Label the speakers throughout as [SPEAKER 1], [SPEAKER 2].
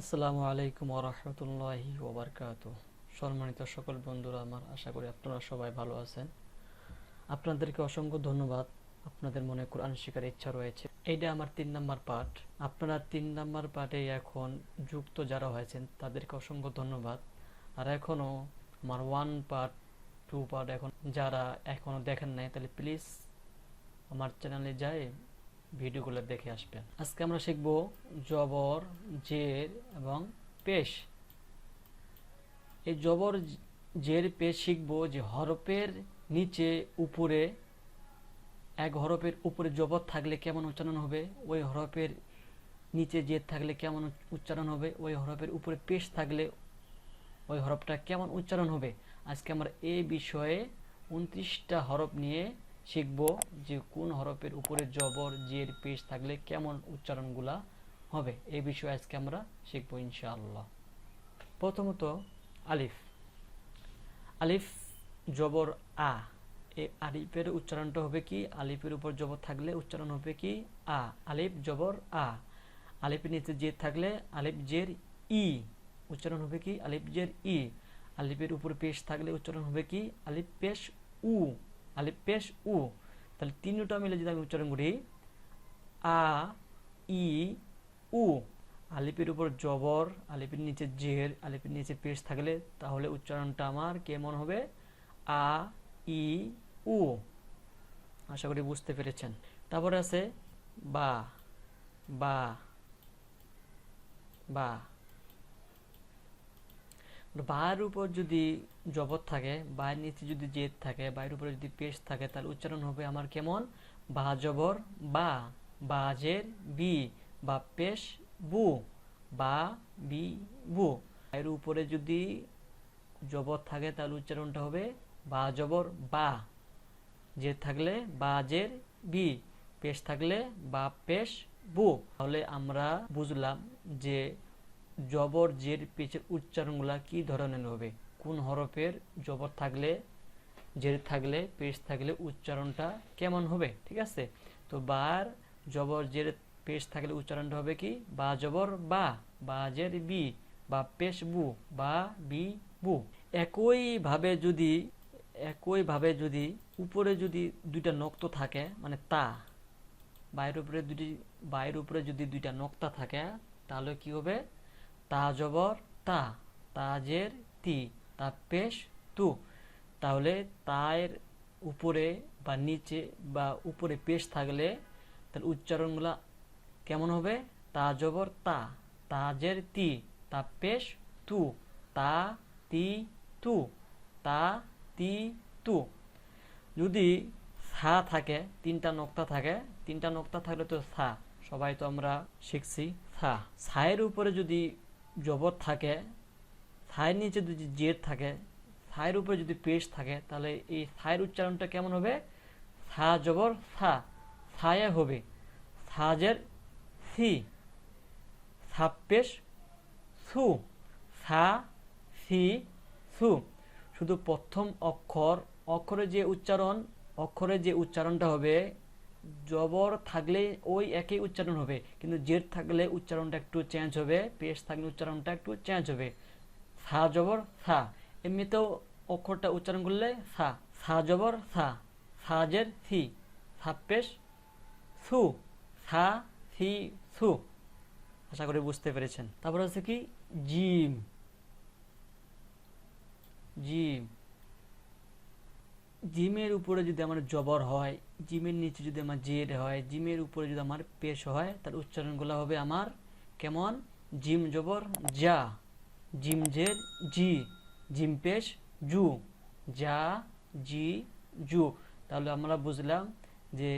[SPEAKER 1] আসসালামু আলাইকুম ওরহমতুল্লাহি ওবরকাত সম্মানিত সকল বন্ধুরা, আমার আশা করি আপনারা সবাই ভালো আছেন। আপনাদেরকে অসংখ্য ধন্যবাদ। আপনাদের মনে কোরআন শিকার ইচ্ছা রয়েছে। এইটা আমার তিন নাম্বার পার্ট আপনারা তিন নাম্বার পার্টে এখন যুক্ত যারা হয়েছেন, তাদেরকে অসংখ্য ধন্যবাদ। আর এখনও আমার ওয়ান পার্ট টু পার্ট এখন, যারা এখনও দেখেন নাই, তাহলে প্লিজ আমার চ্যানেলে যায়। ভিডিওগুলো দেখে আসবেন। আজকে আমরা শিখব জবর, জের এবং পেশ। এই জবর, জের, পেশ শিখব যে হরফের নিচে উপরে, এক হরফের উপরে জবর থাকলে কেমন উচ্চারণ হবে, ওই হরফের নিচে জের থাকলে কেমন উচ্চারণ হবে, ওই হরফের উপরে পেশ থাকলে ওই হরফটা কেমন উচ্চারণ হবে। আজকে আমরা এই বিষয়ে উনত্রিশটা হরফ নিয়ে শিখব যে কোন হরফের উপরে জবর, জের, পেশ থাকলে কেমন উচ্চারণগুলা হবে। এই বিষয়ে আজকে আমরা শিখব ইনশাআল্লাহ। প্রথমত আলিফ। আলিফ জবর আ। এ আলিফের উচ্চারণটা হবে কি? আলিফের উপর জবর থাকলে উচ্চারণ হবে কি? আ। আলিফ জবর আ। আলিফের নিচে জের থাকলে আলিফ জের ই। উচ্চারণ হবে কি? আলিফ জের ই। আলিফের উপর পেশ থাকলে উচ্চারণ হবে কি? আলিফ পেশ উ। আলিফ পেশ উ। তাহলে তিনটা মিলে যদি আমি উচ্চারণ করি, আ, ই, উ। আলিপের উপর জবর, আলিপের নিচে জের, আলিপের নিচে পেশ থাকলে তাহলে উচ্চারণটা আমার কেমন হবে? আ, ই, উ। আশা করি বুঝতে পেরেছেন। তারপরে আছে বা বা বা। বায়ের উপর যদি জবর থাকে, বায়ের নিচে যদি জেদ থাকে, বায়ের উপরে যদি পেশ থাকে, তাহলে উচ্চারণ হবে আমার কেমন? বা জবর, বা বা বাজের বি, বা পেশ, বু, বা, বি, বু। এর উপরে যদি জবর থাকে, তাহলে উচ্চারণটা হবে বা জবর, বা। জের থাকলে বা বাজের বি। পেশ থাকলে বা পেশ, বু। তাহলে আমরা বুঝলাম যে জবর জের পেশের উচ্চারণগুলা কি ধরনের হবে? কোন হরফের জবর থাকলে, জের থাকলে, পেশ থাকলে উচ্চারণটা কেমন হবে? ঠিক আছে? তো বার, জবর, জের, পেশ থাকলে উচ্চারণটা হবে কি? বা জবর, বা বা জের, বি, বা পেশ, বু, বা, বি, বু। একইভাবে যদি একইভাবে যদি উপরে যদি দুইটা নক্ত থাকে মানে তা, বাইরের উপরে দুটি বাইরের উপরে যদি দুইটা নক্তা থাকে, তাহলে কি হবে? তা জবর তা, তাজের তি তা পেশ তু। তাহলে তায়ের উপরে বা নিচে বা উপরে পেশ থাকলে তাহলে উচ্চারণগুলা কেমন হবে? তা জবর তা, তাজের তি তা পেশ তু। তা, তি, তু। তা, তি, তু। যদি সা থাকে, তিনটা নক্তা থাকে, তিনটা নক্তা থাকলে তো সা। সবাই তো আমরা শিখছি সা। সায়ের উপরে যদি জবর থাকে ছায়ের নিচে যদি জের থাকে ছায়ের উপরে যদি পেশ থাকে, তাহলে এই ছায়ের উচ্চারণটা কেমন হবে? সা জবর সা ছায়া হবে। সাজের সি সাপেশ সু সা সি সু শুধু প্রথম অক্ষর, অক্ষরে যে উচ্চারণ, অক্ষরে যে উচ্চারণটা হবে জবর থাকলে ওই একই উচ্চারণ হবে, কিন্তু জের থাকলে উচ্চারণটা একটু চেঞ্জ হবে, পেশ থাকলে উচ্চারণটা একটু চেঞ্জ হবে। সা জবর, সা। এমনিতেও অক্ষরটা উচ্চারণ করলে সা। সা জবর, সা। সাজের সি। সাপেশ সু। সা, সি, সু। আশা করি বুঝতে পেরেছেন। তারপর হচ্ছে কি? জিম। জিম। জিমের উপরে যদি আমার জবর হয় জিমের নিচে যদি আমার জেড হয়, জিমের উপরে যদি আমার পেশ হয় তার উচ্চারণগুলো হবে আমার কেমন? জিম জবর, যা। জিম জের জি। জিম পেশ, জু। যা, জি, জু। তাহলে আমরা বুঝলাম যে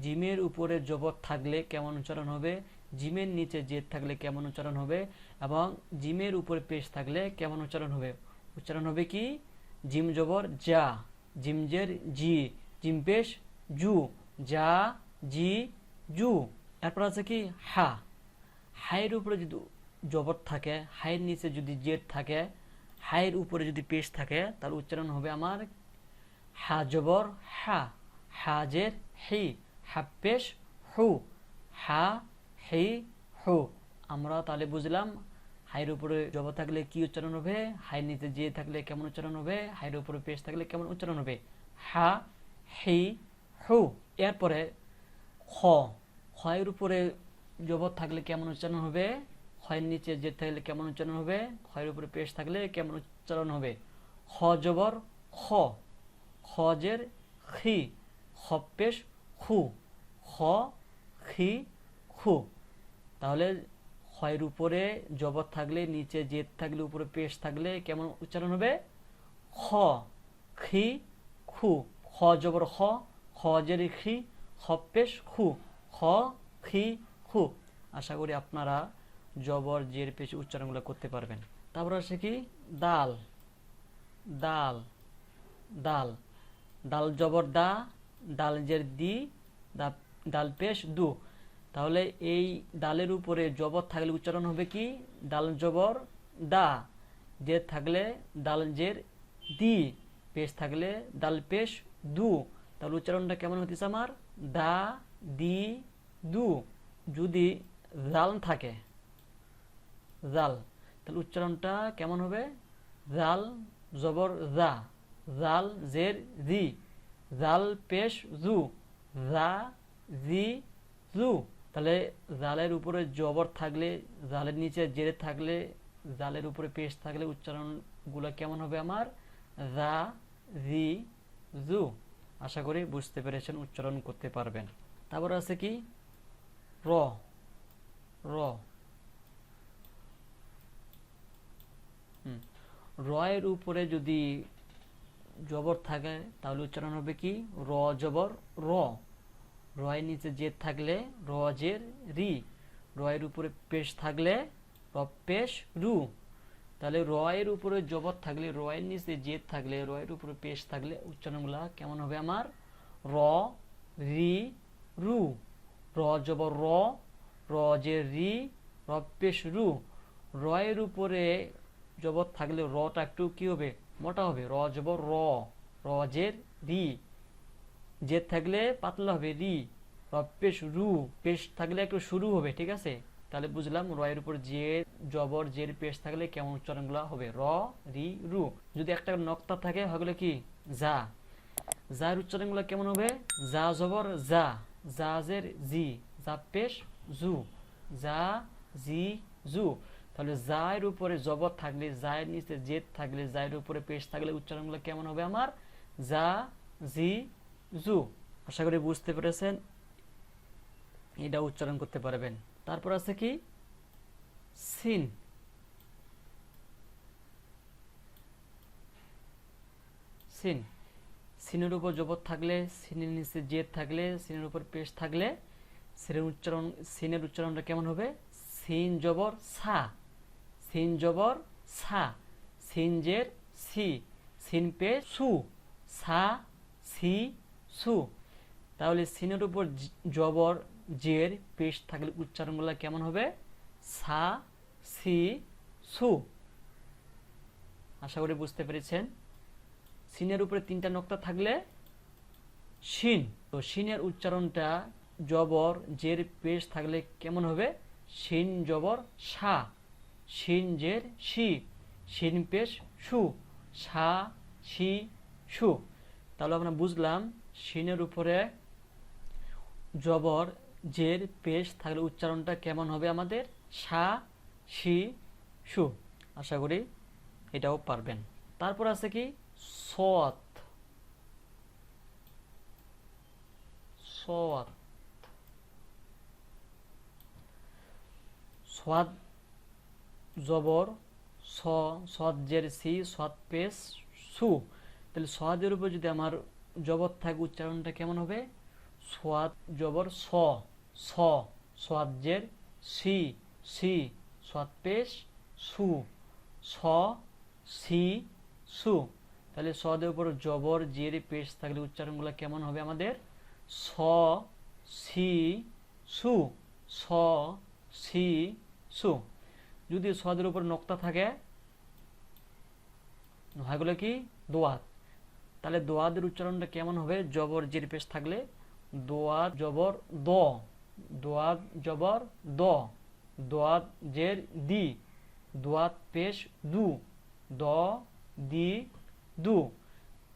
[SPEAKER 1] জিমের উপরে জবর থাকলে কেমন উচ্চারণ হবে, জিমের নিচে জেদ থাকলে কেমন উচ্চারণ হবে, এবং জিমের উপরে পেশ থাকলে কেমন উচ্চারণ হবে? উচ্চারণ হবে কি? জিম জবর, যা। জিমজের জি। জিমপেশ জু যা জি, জু। এরপর আছে কি? হা। হায়ের উপরে যদি জবর থাকে, হায়ের নিচে যদি জেড থাকে, হায়ের উপরে যদি পেশ থাকে তার উচ্চারণ হবে আমার হা জবর, হা। হাজের হি। হাপ্পেশ হু। হা, হি, হু। আমরা তাহলে বুঝলাম হাইয়ের উপরে জব থাকলে কি উচ্চারণ হবে? হাইয়ের নিচে যে থাকলে কেমন উচ্চারণ হবে? হাইয়ের উপরে পেশ থাকলে কেমন উচ্চারণ হবে? হা, হি হু, এরপরে খ। খয়ের উপরে জবর থাকলে কেমন উচ্চারণ হবে? খয়ের নিচে যে থাকলে কেমন উচ্চারণ হবে? খয়ের উপরে পেশ থাকলে কেমন উচ্চারণ হবে? খ জবর, খ। খজের খি খপেশ খু। খ, খি, খু। তাহলে ক্ষয়ের উপরে জবর থাকলে, নিচে জেদ থাকলে, উপরে পেশ থাকলে কেমন উচ্চারণ হবে? খ, খি, খু। খ জবর খ খ। জের খি খপেশ খু খ খি। খু আশা করি আপনারা জবর, জের, পেশ উচ্চারণগুলো করতে পারবেন। তারপর আছে কি? দাল। দাল। দাল। ডাল জবর দা ডাল জের দি ডাল পেশ দু। তাহলে এই ডালের উপরে জবর থাকলে উচ্চারণ হবে কি? ডাল জবর দা। জের থাকলে ডাল জের দি। পেশ থাকলে ডাল পেশ দু। তাহলে উচ্চারণটা কেমন হতেছে আমার? দা, দি, দু। যদি জাল থাকে, জাল, তাহলে উচ্চারণটা কেমন হবে? জাল, জবর, জা। জাল, জের, জি। জাল, পেশ, জু। জা, জি, জু। তাহলে জালের উপরে জবর থাকলে, জালের নিচে জেরে থাকলে, জালের উপরে পেশ থাকলে উচ্চারণগুলো কেমন হবে আমার? জা, জি, জু। আশা করি বুঝতে পেরেছেন, উচ্চারণ করতে পারবেন। তারপর আছে কি? র। র। রয়ের উপরে যদি জবর থাকে, তাহলে উচ্চারণ হবে কি? র জবর, র। রয়ের নিচে জেদ থাকলে র জের, রি। রয়ের উপরে পেশ থাকলে র পেশ, রু। তাহলে রয়ের উপরে জবর থাকলে, রয়ের নিচে জেদ থাকলে, রয়ের উপরে পেশ থাকলে উচ্চারণগুলো কেমন হবে আমার? র, রি, রু। র জবর র র জে রি, র পেশ রু। রয়ের উপরে জবর থাকলে রটা একটু কি হবে? মোটা হবে। র জবর র র জের রি। জেদ থাকলে পাতলা হবে, রি। র পেশ রু, পেশ থাকলে একটু শুরু হবে, ঠিক আছে? তাহলে বুঝলাম রয়ের উপর যে জবর জের পেশ থাকলে কেমন উচ্চারণগুলো হবে? র, রি, রু। যদি একটা নক্তা থাকে হলে কি? যা। যার উচ্চারণগুলো কেমন হবে? যা জবর, যা। যা জের, জি। যা পেশ, জু। যা, জি, জু। তাহলে জায়ের উপরে জবর থাকলে জায়ের নিচে জেদ থাকলে জায়ের উপরে পেশ থাকলে উচ্চারণগুলো কেমন হবে আমার? যা, জি, জু। আশা করি বুঝতে পেরেছেন। এটা উচ্চারণ করতে পারবেন। তারপর আছে কি? সিন সিন সিনের উপর জবর থাকলে সিনের নিচে জেদ থাকলে সিনের উপর পেশ থাকলে সিনের উচ্চারণ সিনের উচ্চারণটা কেমন হবে? সিন জবর সা। সিন জবর সা। সিন জের সি। সিন পে সু। সা, সি, সু। তাহলে সিনের উপর জবর জের পেশ থাকলে উচ্চারণগুলো কেমন হবে? সা, সি, সু। আশা করি বুঝতে পেরেছেন। সিনের উপরে তিনটা নক্তা থাকলে শিন। তো শিনের উচ্চারণটা জবর জের পেশ থাকলে কেমন হবে? শিন জবর সা। শিন জের শি। শিন পেশ সু। সা, শি, সু। তাহলে আমরা বুঝলাম, শিনের উপরে জবর জের, পেশ থাকলে উচ্চারণটা কেমন হবে আমাদের? সা, শি, সু। আশা করি এটাও পারবেন। তারপর আছে কি? সত সত সোয়াদ জবর, স সদ জের, সি সদ পেশ, সু। তাহলে সোয়াদের উপর যদি আমার জবর থাকে, উচ্চারণটা কেমন হবে? সোয়াদ জবর, স। স সি সি সোয়াদ পেশ সু। স, সি, সু। তাহলে সদের উপর জবর, জের, পেশ থাকলে উচ্চারণগুলো কেমন হবে আমাদের? স, সি, সু। স, সি, সু। যদি সদের উপর নক্তা থাকে হয়গুলো কি? দোয়াত। তাহলে দোয়াদের উচ্চারণটা কেমন হবে? জবর, জের, পেশ থাকলে দোয়াত, জবর, দ। দোয়াত জবর দ, দোয়াত জের দি, দোয়াত পেশ দু, দ, দি, দু।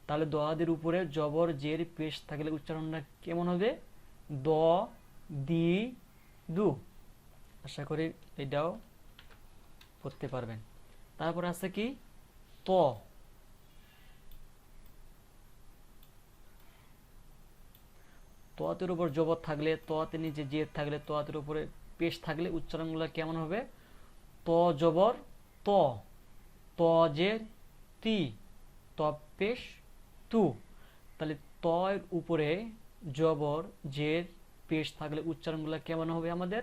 [SPEAKER 1] তাহলে দোয়াদের উপরে জবর, জের, পেশ থাকলে উচ্চারণটা কেমন হবে? দ, দি, দু। আশা করি এটাও পড়তে পারবেন। তারপর আছে কি? ত। তোয়াতের উপর জবর থাকলে, তোয়াতে নিচে জেদ থাকলে, তোয়াতের উপরে পেশ থাকলে উচ্চারণগুলো কেমন হবে? ত জবর, ত ত জের তি, ত পেশ তু। তাহলে তয়ের উপরে জবর জের পেশ থাকলে উচ্চারণগুলো কেমন হবে আমাদের?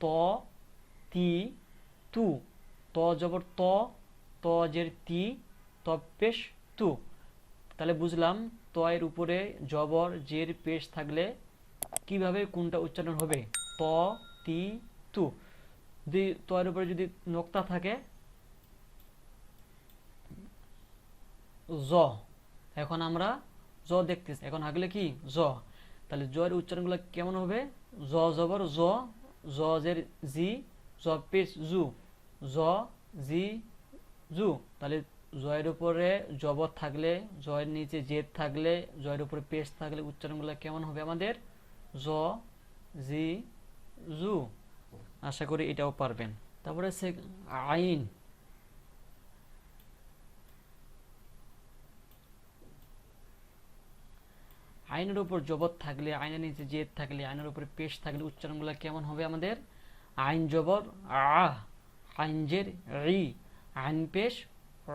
[SPEAKER 1] ত, তি, তু। ত জবর, ত ত জের তি, ত পেশ তু। তাহলে বুঝলাম তয়ের উপরে জবর জের পেশ থাকলে কীভাবে কোনটা উচ্চারণ হবে? ত, তি, তু। যদি তয়ের উপরে যদি নোক্তা থাকে, জ। এখন আমরা জ দেখতেছি। এখন আগলে কি? জ। তাহলে জয়ের উচ্চারণগুলো কেমন হবে? জ জবর জ জের জি, জ পেশ জু। জ, জি, জু। তাহলে জয়ের উপরে জবর থাকলে, জয়ের নিচে জেদ থাকলে, জয়ের উপরে পেশ থাকলে উচ্চারণগুলো কেমন হবে আমাদের? জ, জি, জু। আশা করি এটাও পারবেন। তারপরে সে আইন। আইনের উপর জবর থাকলে, আইনের নিচে জেদ থাকলে, আইনের উপরে পেশ থাকলে উচ্চারণগুলো কেমন হবে আমাদের? আইন জবর, আ, আইন জের, রি। আইন পেশ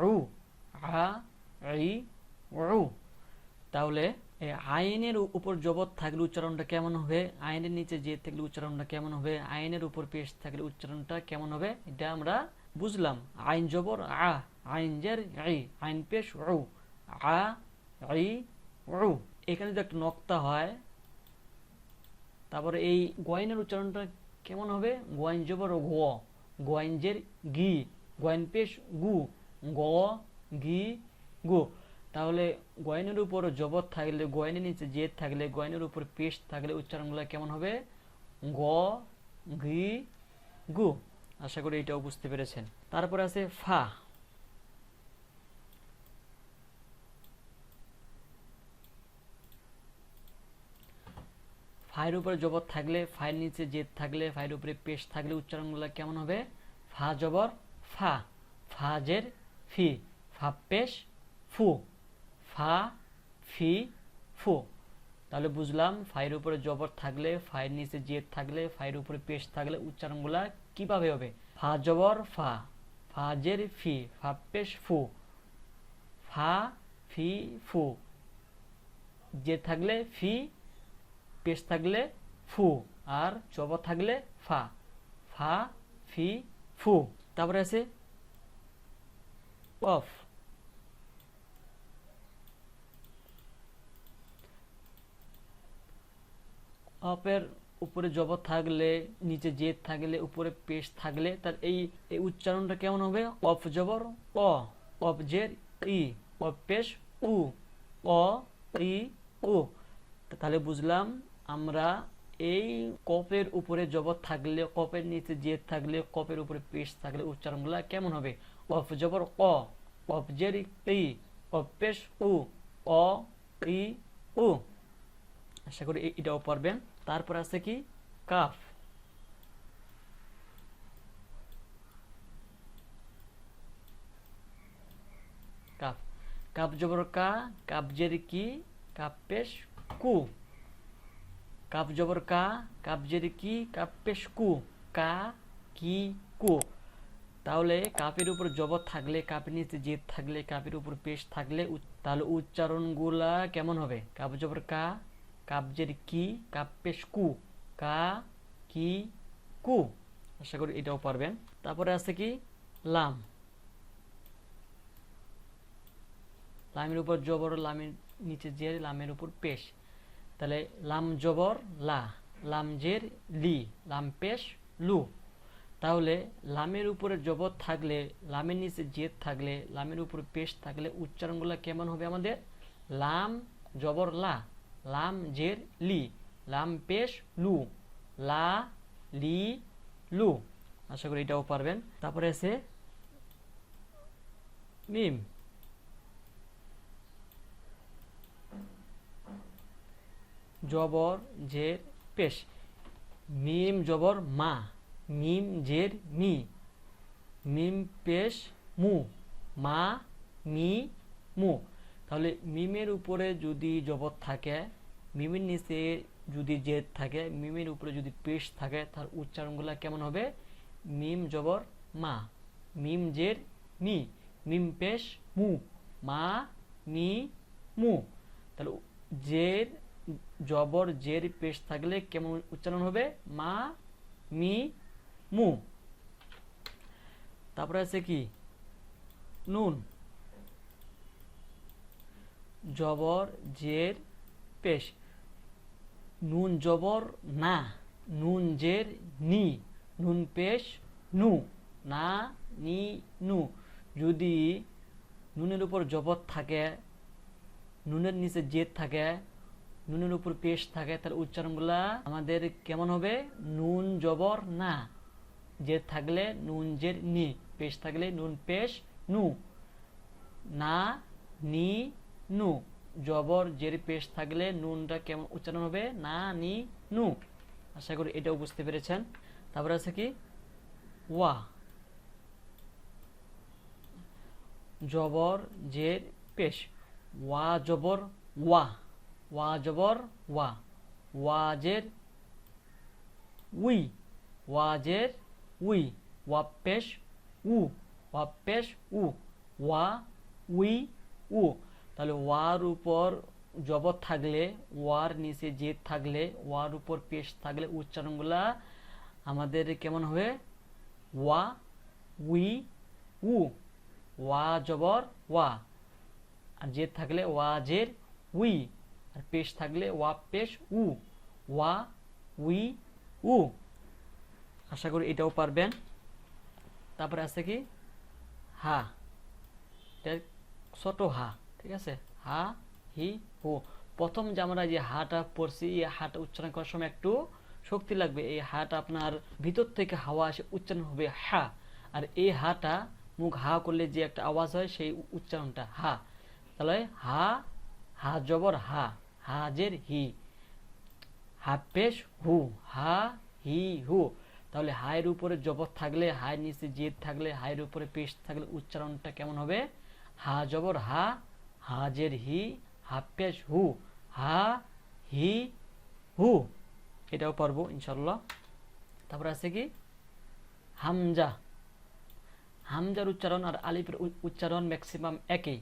[SPEAKER 1] রু আ রি রু তাহলে এই আইনের উপর জবর থাকলে উচ্চারণটা কেমন হবে? আইনের নিচে জেদ থাকলে উচ্চারণটা কেমন হবে? আইনের উপর পেশ থাকলে উচ্চারণটা কেমন হবে? এটা আমরা বুঝলাম। আইন জবর, আ, আইন জের ই আইন পেশ রু আ ই রু এখানে যদি একটা নক্তা হয়, তারপরে এই গোয়াইনের উচ্চারণটা কেমন হবে? গোয়াইন জবর, গ গোয়াইনজের গি, গোয়াইন পেশ, গু। গ, গি, গু। তাহলে গোয়াইনের উপর জবর থাকলে গোয়াইনের নিচে জেদ থাকলে গোয়াইনের উপর পেশ থাকলে উচ্চারণগুলো কেমন হবে? গ, গি, গু। আশা করি এটাও বুঝতে পেরেছেন। তারপরে আছে ফা। ফায়ের উপরে জবর থাকলে, ফায়ের নিচে জেদ থাকলে, ফায়ের উপরে পেশ থাকলে উচ্চারণগুলো কেমন হবে? ফা জবর, ফা। ফা জের ফি পেশ, ফু। ফা, ফি, ফু। তাহলে বুঝলাম ফায়ের উপরে জবর থাকলে ফায়ের নিচে জেদ থাকলে ফায়ের উপরে পেশ থাকলে উচ্চারণগুলো কীভাবে হবে? ফা জবর, ফা। ফা জের, ফি। ফা পেশ, ফু। ফা, ফি, ফু। জেদ থাকলে ফি, পেশ থাকলে ফু। আর জবর থাকলে ফা। ফা, ফি, ফু। তারপরে আছে অফ অফের উপরে জবর থাকলে, নিচে জেদ থাকলে, উপরে পেশ থাকলে, তার এই এই উচ্চারণটা কেমন হবে? অফ জবর অ অফ জের, ই অফ পেশ, উ অ ই, উ। তাহলে বুঝলাম আমরা এই কপের উপরে জবর থাকলে, কপের নিচে জেদ থাকলে, কপের উপরে পেশ থাকলে উচ্চারণগুলো কেমন হবে? অফ জবর অ অফ জের ই অফ উ, অ, ই, উ। আশা করি এটাও পারবেন তারপর আছে কি? কাফ। কাফ। কাপ জবর কা কাপ জের কি কাপ পেশ কু। কাপ জবর কা কাপ জের কি কাপ কু। কা, কি, কু। তাহলে কাপের উপর জবর থাকলে, কাপের নিচে জেদ থাকলে, কাপের উপর পেশ থাকলে তাহলে উচ্চারণগুলা কেমন হবে? কাপ জবর কা কাবজের কি, কাপ পেশ কু, কা, কি, কু। আশা করি এটাও পারবেন। তারপরে আছে কি? লাম। লামের উপর জবর, লামের নিচে জের, লামের উপর পেশ। তাহলে লাম জবর, লা। লাম জের, লি। লাম পেশ, লু। তাহলে লামের উপরে জবর থাকলে, লামের নিচে জেদ থাকলে, লামের উপর পেশ থাকলে উচ্চারণগুলো কেমন হবে আমাদের? লাম জবর লা, লাম জের লি, লাম পেশ লু, লা লি লু। আশা করি এটাও পারবেন। তারপরে আছে মিম। জবর, জের, পেশ। মিম, জবর, মা। মিম জের মি। মিম পেশ মু। মা, মি, মু। তাহলে মিমের উপরে যদি জবর থাকে, মিমের নিচে যদি জেদ থাকে, মিমের উপরে যদি পেশ থাকে, তার উচ্চারণগুলো কেমন হবে? মিম জবর মা। মিম জের মি। মিম পেশ মু। মা, মি, মু। তাহলে জের, জবর, জের, পেশ থাকলে কেমন উচ্চারণ হবে? মা, মি মু। তারপরে আছে কি? নুন। জবর, জের, পেশ। নুন জবর, না। নুন জের, নি। নুন পেশ, নু। না, নি, নু। যদি নুনের উপর জবর থাকে, নুনের নিচে জেদ থাকে, নুনের উপর পেশ থাকে তার উচ্চারণগুলা আমাদের কেমন হবে? নুন, জবর, না। জেদ থাকলে নুন জের নি, পেশ থাকলে নুন পেশ নু। না, নি, নু। জবর জের পেশ থাকলে নুনটা কেমন উচ্চারণ হবে? না, নি, নু। আশা করি এটাও বুঝতে পেরেছেন। তারপরে আছে কি? ওয়া। জবর জের পেশ। ওয়া জবর ওয়া। ওয়া জবর ওয়া। ওয়াজের উই। ওয়াজের উই ওয়া পেশ উ ওয়া পেশ উ ওয়া উই উ তাহলে ওয়ার উপর জবর থাকলে ওয়ার নিচে জেদ থাকলে ওয়ার উপর পেশ থাকলে উচ্চারণগুলা আমাদের কেমন হবে? ওয়া উই উ ওয়া জবর ওয়া আর জেদ থাকলে ওয়া জের উই আর পেশ থাকলে ওয়া পেশ উ ওয়া উই উ আশা করি এটাও পারবেন। তারপরে আছে কি? হা। ছোট হা, ঠিক আছে? হা, হি, হু। প্রথম যে আমরা যে হাটা পড়ছি, এই হাটা উচ্চারণ করার সময় একটু শক্তি লাগবে। এই হাটা আপনার ভিতর থেকে হাওয়া আসে উচ্চারণ হবে হা। আর এই হাটা মুখ হা করলে যে একটা আওয়াজ হয়, সেই উচ্চারণটা হা। তাহলে হা হা জবর, হা। হাজের হি। হাফেশ হু। হা, হি, হু। তাহলে হায়ের উপরে জবর থাকলে, হায়ের নিচে জেদ থাকলে, হায়ের উপরে পেশ থাকলে উচ্চারণটা কেমন হবে? হা জবর, হা, হাজের হি হাফেশ হু, হা, হি, হু। এটাও পারব ইনশাল্লাহ তারপর আছে কি? হামজা। হামজার উচ্চারণ আর আলিফের উচ্চারণ ম্যাক্সিমাম একই।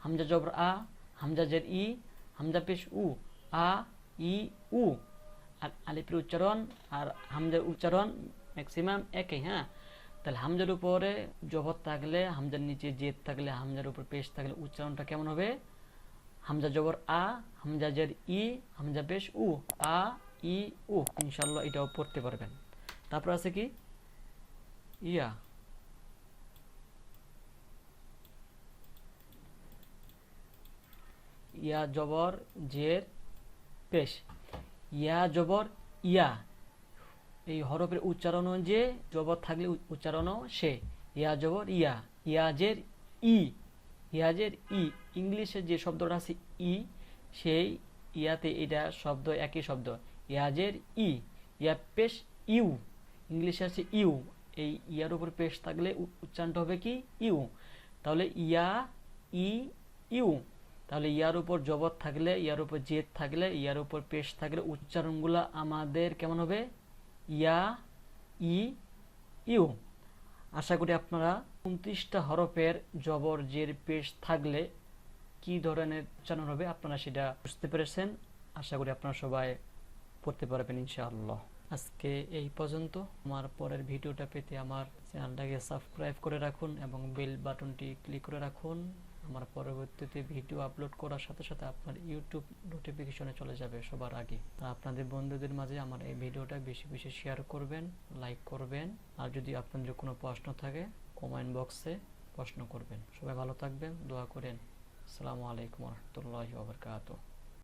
[SPEAKER 1] হামজা জবর, আ, হামজা জের, ই, হামজা পেশ, উ, আ, ই, উ। আর আলিফের উচ্চারণ আর হামজার উচ্চারণ ম্যাক্সিমাম একই হ্যাঁ? তাহলে হামজার উপরে জবর থাকলে, হামজার নিচে জেদ থাকলে, হামজার উপর পেশ থাকলে উচ্চারণটা কেমন হবে? হামজা জবর আ, হামজা জের ই, হামজা পেশ উ, আ, ই, উ। ইনশাল্লাহ এটাও পড়তে পারবেন। তারপর আছে কি? ইয়া। ইয়া জবর, জের, পেশ। ইয়া জবর ইয়া। এই হরফের উচ্চারণ যে, জবর থাকলে উচ্চারণও সে। ইয়া জবর ইয়া। ইয়াজের ই। ইয়াজের ই। ইংলিশে যে শব্দটা আছে ই, সেই ইয়াতে এটা শব্দ, একই শব্দ। ইয়াজের ই। ইয়া পেশ ইউ। ইংলিশে আছে ইউ। এই ইয়ার উপর পেশ থাকলে উচ্চারণটা হবে কি? ইউ। তাহলে ইয়া, ই, ইউ। তাহলে ইয়ার উপর জবর থাকলে, ইয়ার উপর জেদ থাকলে, ইয়ার উপর পেশ থাকলে উচ্চারণগুলো আমাদের কেমন হবে? ইয়া, ই, ইউ। আশা করি আপনারা উনত্রিশটা হরফের জবর, জের, পেশ থাকলে কি ধরনের উচ্চারণ হবে আপনারা সেটা বুঝতে পেরেছেন। আশা করি আপনারা সবাই পড়তে পারবেন ইনশাআল্লাহ। আজকে এই পর্যন্ত। আমার পরের ভিডিওটা পেতে আমার চ্যানেলটাকে সাবস্ক্রাইব করে রাখুন এবং বেল বাটনটি ক্লিক করে রাখুন। আমার পরবর্তীতে ভিডিও আপলোড করার সাথে সাথে আপনার ইউটিউব নোটিফিকেশনে চলে যাবে সবার আগে। আর আপনাদের বন্ধুদের মাঝে আমার এই ভিডিওটা বেশি বেশি শেয়ার করবেন লাইক করবেন, আর যদি আপনাদের কোনো প্রশ্ন থাকে কমেন্ট বক্সে প্রশ্ন করবেন। সবাই ভালো থাকবেন, দোয়া করেন। আসসালামু আলাইকুম রহমতুল্লাহ বাবরকাত